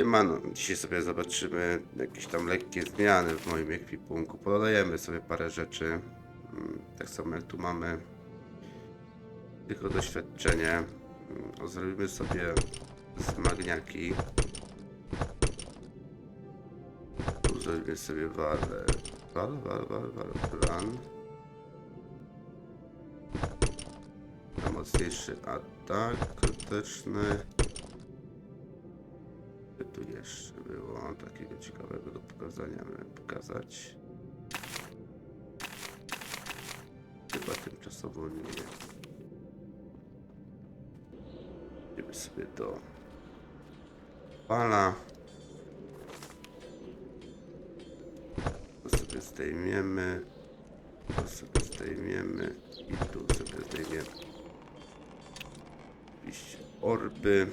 Siemano, dzisiaj sobie zobaczymy jakieś tam lekkie zmiany w moim ekwipunku. Podajemy sobie parę rzeczy. Mm, Tak samo jak tu mamy tylko doświadczenie. Mm, Zrobimy sobie smagniaki. Tu zrobimy sobie walę. Wal, wal, wal, wal, plan. Mocniejszy atak krytyczny. Jeszcze było takiego ciekawego do pokazania? Miałem pokazać. Chyba tymczasowo nie. Idziemy sobie do pala. To sobie zdejmiemy. To sobie zdejmiemy. I tu sobie zdejmiemy. Jakieś orby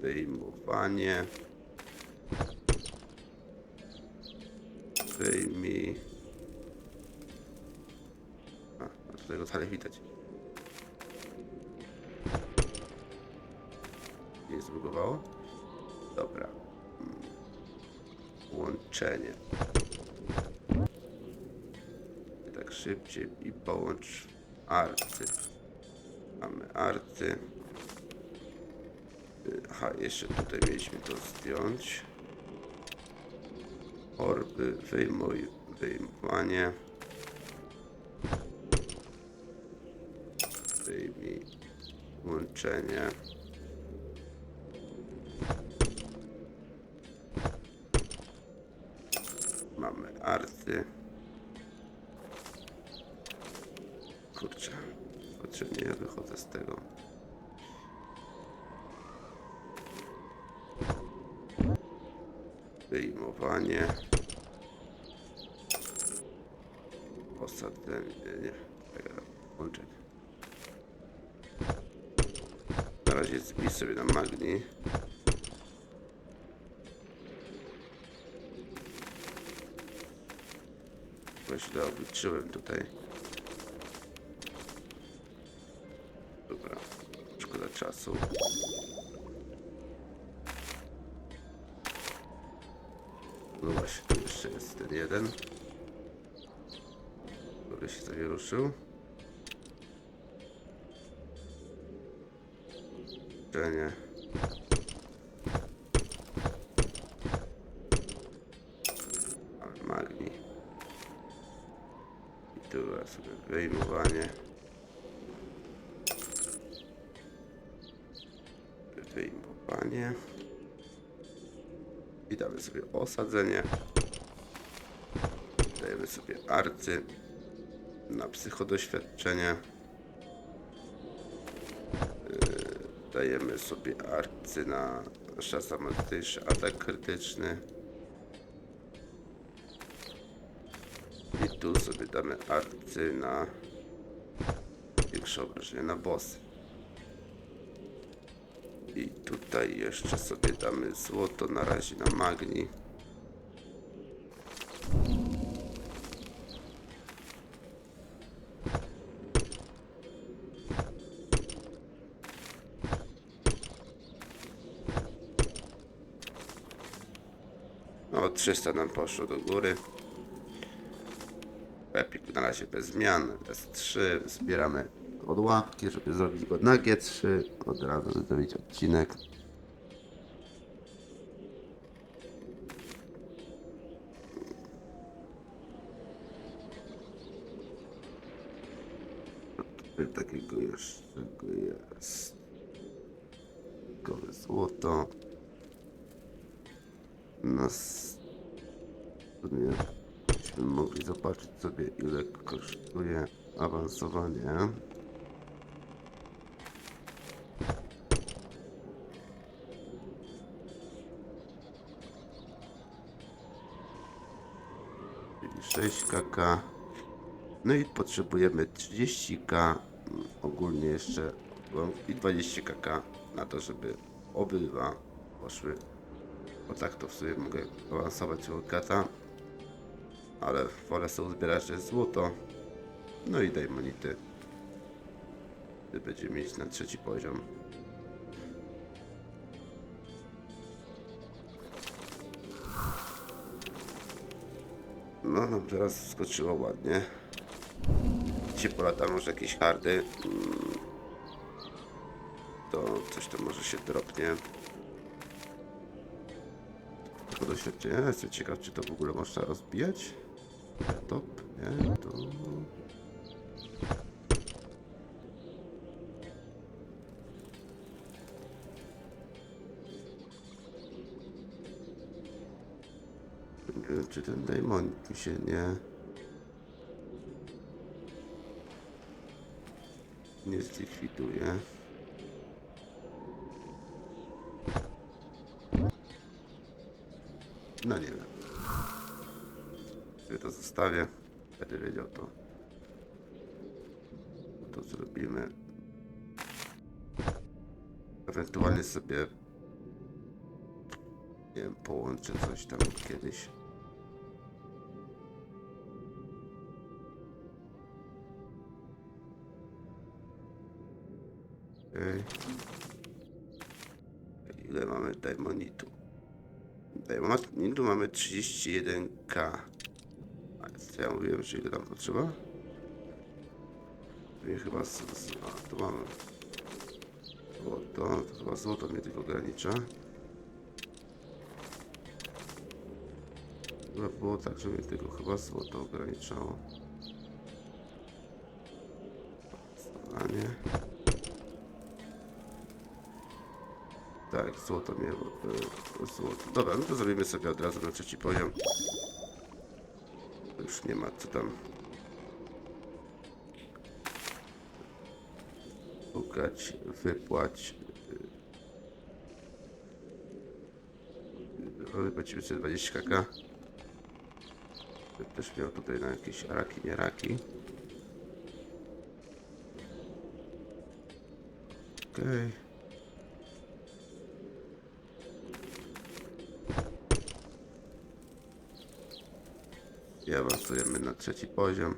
wyjmowanie. Wyjmij. A, tutaj go dalej widać. Nie zbugowało? Dobra. Mm. Łączenie. Tak szybciej i połącz arty. Mamy arty. Aha, jeszcze tutaj mieliśmy to zdjąć. Orby, wyjmuj, wyjmowanie. Wyjmij łączenie. Mamy arty. Kurczę, potrzebnie ja wychodzę z tego. Wyjmowanie. Osadzenie. Nie. Łączenie. Na razie zbij sobie na magni. Bo źle obliczyłem tutaj. Dobra. Szkoda czasu. No właśnie, tu jeszcze jest ten jeden. Który się sobie ruszył. Żenie. Magni. I tu sobie wyjmowanie. Wyjmowanie. Damy sobie osadzenie. Dajemy sobie arcy na psychodoświadczenie. Yy, Dajemy sobie arcy na szasamatyczny atak krytyczny. I tu sobie damy arcy na większe obrażenie na bossy. Tutaj jeszcze sobie damy złoto na razie na magni. No, 300 nam poszło do góry. Epic na razie bez zmian. S3 zbieramy od łapki, żeby zrobić go na G3. Od razu zrobić odcinek. Takiego jeszcze jest. Gołe złoto. Nas sumie byśmy mogli zobaczyć sobie ile kosztuje awansowanie. Czyli 6 kk. No i potrzebujemy 30k mm, ogólnie jeszcze i 20 kk na to, żeby obydwa poszły. Bo tak to w sumie mogę awansować u gata. Ale wolę sobie uzbierać też złoto. No i dajmonity. Gdy będziemy mieć na trzeci poziom. No, nam teraz skoczyło ładnie. Się polata może jakieś hardy. Mm, To coś tam może się dropnie. Tylko doświadczenia. Jestem ciekaw, czy to w ogóle można rozbijać. Top, nie? To... czy ten Diamond mi się nie... Nie zlikwiduje. No nie wiem. Sobie to zostawię. Będę wiedział to. To zrobimy. Ewentualnie sobie nie wiem, połączę coś tam kiedyś. Ile mamy diamonitu? Diamonitu mamy 31k. A co ja mówiłem, że ile tam potrzeba? Nie chyba a, tu mamy złoto, to chyba złoto mnie tylko ogranicza. Chyba było tak, że mnie tylko chyba złoto ograniczało. A. Tak, złoto mnie. e, Złoto. Dobra, no to zrobimy sobie od razu na trzeci poziom. Już nie ma co tam. Szukać, wypłać. e, Wypłacimy sobie 20 kk. Też miał tutaj na jakieś raki, nie raki. Okej. I awansujemy na trzeci poziom.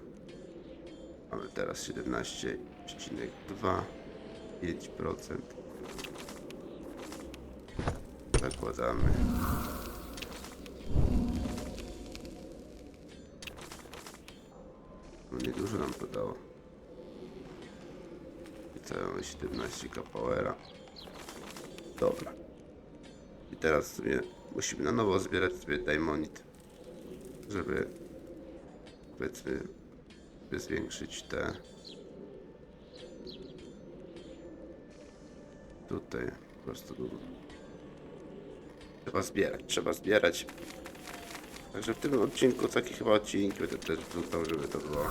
Mamy teraz 17,2 5%. Zakładamy. No niedużo nam to dało. Mamy 17 kapowera. Dobra. I teraz musimy na nowo zbierać sobie diamonit, żeby powiedzmy by zwiększyć te tutaj po prostu trzeba zbierać, trzeba zbierać także w tym odcinku taki chyba odcinek będę też wrzucał, żeby to było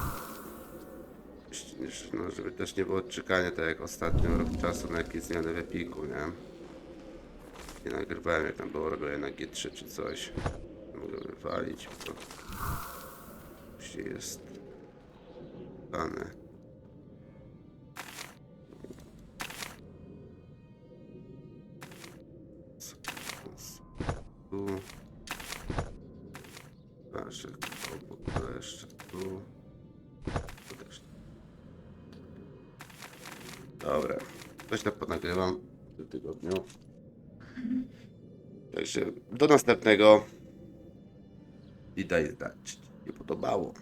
no, żeby też nie było czekania tak jak ostatnio rok czasu na jakieś zmiany w Epiku, nie? Nie nagrywałem jak tam było robione na G3 czy coś. Mogę wywalić, bo to później jest dane. Tu. Daszek obok, to jeszcze tu. Dobra. Coś tam ponagrywam w tym tygodniu. Także do następnego. I daj znać, czy ci się podobało.